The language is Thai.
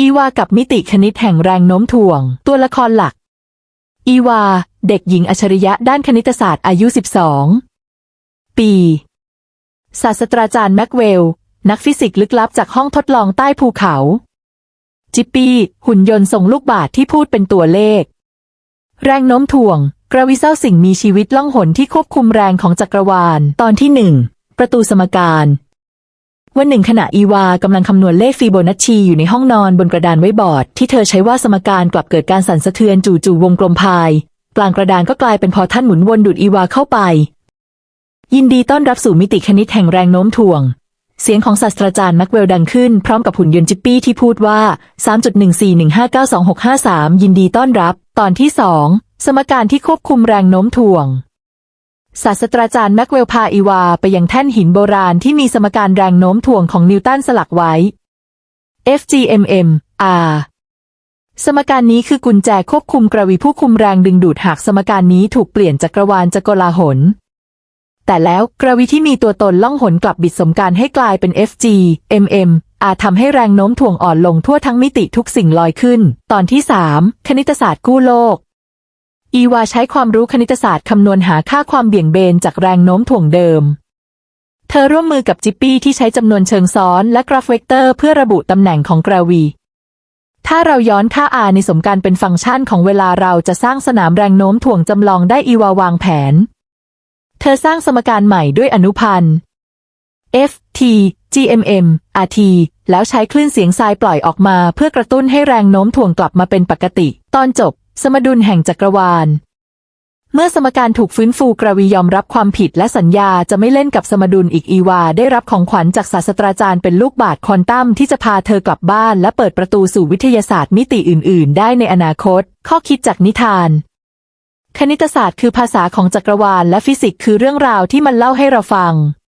อีวากับมิติคณิตแห่งแรงโน้มถ่วง ตัวละครหลัก อีวา เด็กหญิงอัจฉริยะด้านคณิตศาสตร์อายุ 12 ปี ศาสตราจารย์แม็กเวล นักฟิสิกส์ลึกลับจากห้องทดลองใต้ภูเขา จิปปี้ หุ่นยนต์ส่งลูกบาศก์ที่พูดเป็นตัวเลข แรงโน้มถ่วง กราวิเซลสิ่งมีชีวิตล่องหนที่ควบคุมแรงของจักรวาล ตอนที่หนึ่งประตูสมการ วันหนึ่งขณะอีวากำลังคำนวณเลขฟีโบนัชชีอยู่ในห้องนอนบนกระดานไว้บอร์ด ที่เธอใช้ว่าสมการกลับเกิดการสั่นสะเทือนจู่ๆวงกลมพาย กลางกระดานก็กลายเป็นพอท่านหมุนวนดูดอีวาเข้าไป ยินดีต้อนรับสู่มิติคณิตแห่งแรงโน้มถ่วง เสียงของศาสตราจารย์แม็กเวลดังขึ้นพร้อมกับหุ่นยนต์จิปปี้ที่พูดว่า 3.141592653 ยินดีต้อนรับ ตอนที่2สมการที่ควบคุมแรงโน้มถ่วง ศาสตราจารย์แม็กเวลพาอีวาไปยังแท่นหินโบราณที่มีสมการแรงโน้มถ่วงของนิวตันสลักไว้ FGMM R สมการนี้คือกุญแจควบคุมกระวีผู้คุมแรงดึงดูดหากสมการนี้ถูกเปลี่ยนจักกรวาลจะกลาหลแต่แล้วกระวีที่มีตัวตนล่องหนกลับบิดสมการให้กลายเป็น FG MM อาจทำให้แรงโน้มถ่วงอ่อนลงทั่วทั้งมิติทุกสิ่งลอยขึ้น ตอนที่ 3 คณิตศาสตร์กู้โลก อีวาใช้ความรู้คณิตศาสตร์คำนวณหาค่าความเบี่ยงเบนจากแรงโน้มถ่วงเดิม เธอร่วมมือกับจิปปี้ที่ใช้จำนวนเชิงซ้อนและกราฟเวกเตอร์เพื่อระบุตำแหน่งของกราวี ถ้าเราย้อนค่า r ในสมการเป็นฟังก์ชันของเวลาเราจะสร้างสนามแรงโน้มถ่วงจำลองได้อีวาวางแผน เธอสร้างสมการใหม่ด้วยอนุพันธ์ f t gmm rt แล้วใช้คลื่นเสียงทรายปล่อยออกมาเพื่อกระตุ้นให้แรงโน้มถ่วงกลับมาเป็นปกติ ตอนจบ สมดุลแห่งจักรวาล เมื่อสมการถูกฟื้นฟูกราวียอมรับความผิดและสัญญาจะไม่เล่นกับสมดุลอีกอีวา ได้รับของขวัญจากศาสตราจารย์เป็นลูกบาศก์ควอนตัมที่จะพาเธอกลับบ้านและเปิดประตูสู่วิทยาศาสตร์มิติอื่น ๆ ได้ในอนาคต ข้อคิดจากนิทาน คณิตศาสตร์คือภาษาของจักรวาลและฟิสิกส์คือเรื่องราวที่มันเล่าให้เราฟัง